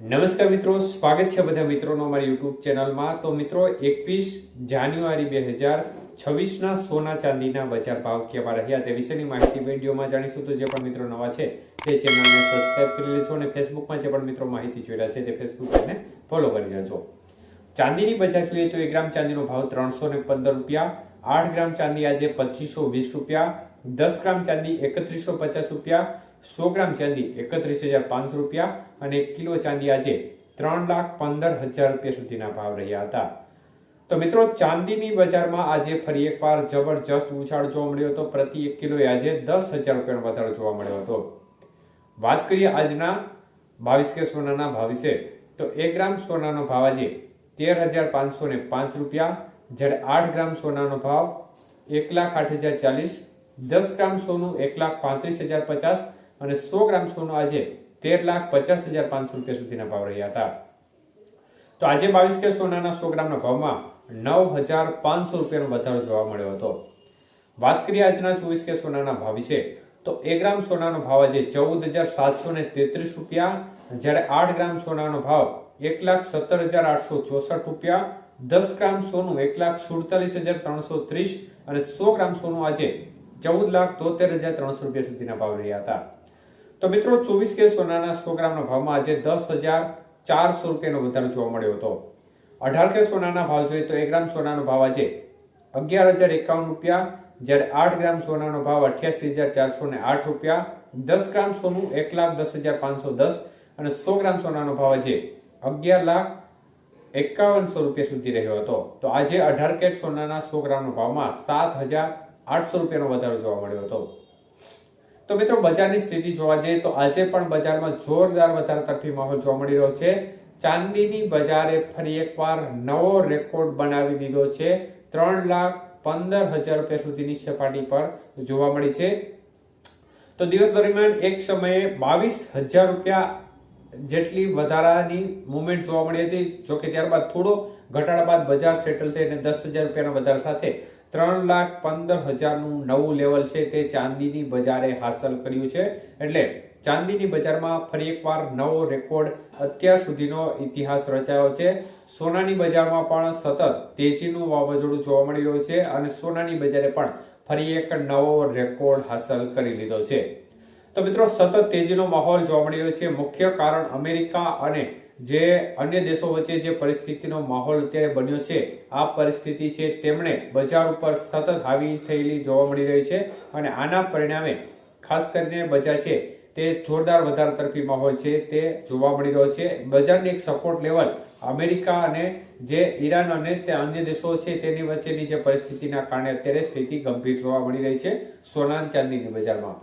નમસ્કાર મિત્રો, સ્વાગત છે બધા મિત્રોનો અમારી યુટ્યુબ ચેનલમાં. તો મિત્રો, એકવીસ જાન્યુઆરી બે હજાર છવ્વીસના સોના ચાંદીના બજાર ભાવ કેવા રહ્યા તે વિશેની માહિતી વિડીયોમાં જાણીશું. તો જે પણ મિત્રો નવા છે, તે ચેનલને સબસ્ક્રાઈબ કરી લેજો અને ફેસબુકમાં જે પણ મિત્રો માહિતી જોઈ રહ્યા છે, તે ફેસબુકને ફોલો કરી લેજો. ચાંદીની બજાર જોઈએ તો એક ગ્રામ ચાંદીનો ભાવ ત્રણસો ને પંદર રૂપિયા, આઠ ગ્રામ ચાંદી આજે પચીસો વીસ રૂપિયા, દસ ગ્રામ ચાંદી એકત્રીસો પચાસ રૂપિયા સો ગ્રામ ચાંદી એકત્રીસ હજાર પાંચસો રૂપિયા અને એક કિલો ચાંદી આજે ત્રણ લાખ પંદર હજાર રૂપિયા સુધીના ભાવ રહ્યા હતા. તો મિત્રો, ચાંદીની બજારમાં આજે ફરી એકવાર જબરજસ્ત ઉછાળ જોવા મળ્યો હતો. પ્રતિ એક કિલોએ આજે દસ હજાર રૂપિયાનો વધારો જોવા મળ્યો હતો. વાત કરીએ આજના બાવીસ કે સોનાના ભાવ વિશે. તો એક ગ્રામ સોનાનો ભાવ આજે તેર હજાર પાંચસો ને પાંચ રૂપિયા. જ્યારે આઠ ગ્રામ સોનાનો ભાવ એક લાખ આઠ હજાર ચાલીસ. દસ ગ્રામ સોનું એક લાખ પાંત્રીસ હજાર પચાસ. અને સો ગ્રામ સોનું આજે તેર લાખ પચાસ હજાર પાંચસો રૂપિયા સુધીના ભાવ રહ્યા હતા. તો આજે બાવીસ કે સોનાના સો ગ્રામના ભાવમાં નવ હજાર પાંચસો રૂપિયાનો વધારો જોવા મળ્યો હતો. વાત કરીએ આજના ચોવીસ કે સોનાના ભાવ વિશે, તો એક ગ્રામ સોનાનો ભાવ આજે ચૌદ હજાર સાતસો ને તેત્રીસ રૂપિયા, જ્યારે આઠ ગ્રામ સોનાનો ભાવ એક લાખ સત્તર હજાર આઠસો ચોસઠ રૂપિયા, દસ ગ્રામ સોનું એક લાખ સુડતાલીસ હજાર ત્રણસો ત્રીસ અને સો ગ્રામ સોનું આજે ચૌદ લાખ તોતેર હજાર ત્રણસો રૂપિયા સુધીના ભાવ રહ્યા હતા. તો મિત્રો, ચોવીસ કે સોનાના સો ગ્રામના ભાવમાં આજે દસ હજાર ચારસો રૂપિયાનો વધારો જોવા મળ્યો હતો. અઢાર કે સોનાના ભાવ જોઈએ તો એક ગ્રામ સોનાનો ભાવ આજે અગિયાર હજાર એકાવન રૂપિયા, જ્યારે આઠ ગ્રામ સોનાનો ભાવ અઠ્યાસી હજાર ચારસો ને આઠ રૂપિયા, દસ ગ્રામ સોનું એક લાખ દસ હજાર પાંચસો દસ અને સો ગ્રામ સોનાનો ભાવ આજે અગિયાર લાખ એકાવનસો રૂપિયા સુધી રહ્યો હતો. તો આજે અઢાર કેટ સોનાના સો ગ્રામનો ભાવમાં સાત હજાર આઠસો રૂપિયાનો વધારો જોવા મળ્યો હતો. તો મિત્રો, બજારની સ્થિતિ જોવા જઈએ તો આજે પણ બજારમાં જોરદાર વધારા તરફી માહોલ જોવા મળી રહ્યો છે. ચાંદીની બજારે ફરી એકવાર નવો રેકોર્ડ બનાવી દીધો છે. ત્રણ લાખ પંદર હજાર રૂપિયા સુધીની સપાટી પર જોવા મળી છે. તો દિવસ દરમિયાન એક સમયે બાવીસ હજાર રૂપિયા જેટલી વધારાની મુવમેન્ટ જોવા મળી હતી. જોકે ત્યારબાદ થોડો ઘટાડા બાદ બજાર સેટલ થઈ અને દસ હજાર રૂપિયાના વધારા સાથે ત્રણ લાખ પંદર હજારનું નવું લેવલ છે તે ચાંદીની બજારે હાંસલ કર્યું છે. એટલે ચાંદીની બજારમાં ફરી એકવાર નવો રેકોર્ડ અત્યાર સુધીનો ઇતિહાસ રચાયો છે. સોનાની બજારમાં પણ સતત તેજીનું વાવાઝોડું જોવા મળી રહ્યું છે અને સોનાની બજારે પણ ફરી એક નવો રેકોર્ડ હાંસલ કરી લીધો છે. તો મિત્રો, સતત તેજીનો માહોલ જોવા મળી રહ્યો છે. મુખ્ય કારણ અમેરિકા અને જે અન્ય દેશો વચ્ચે જે પરિસ્થિતિનો માહોલ અત્યારે બન્યો છે, આ પરિસ્થિતિ છે તેમણે બજાર ઉપર સતત હાવી થયેલી જોવા મળી રહી છે અને આના પરિણામે ખાસ કરીને બજાર છે તે જોરદાર વધારા તરફી માહોલ છે તે જોવા મળી રહ્યો છે. બજારની એક સપોર્ટ લેવલ અમેરિકા અને જે ઈરાન અને તે અન્ય દેશો છે તેની વચ્ચેની જે પરિસ્થિતિના કારણે અત્યારે સ્થિતિ ગંભીર જોવા મળી રહી છે સોના ચાંદીની બજારમાં.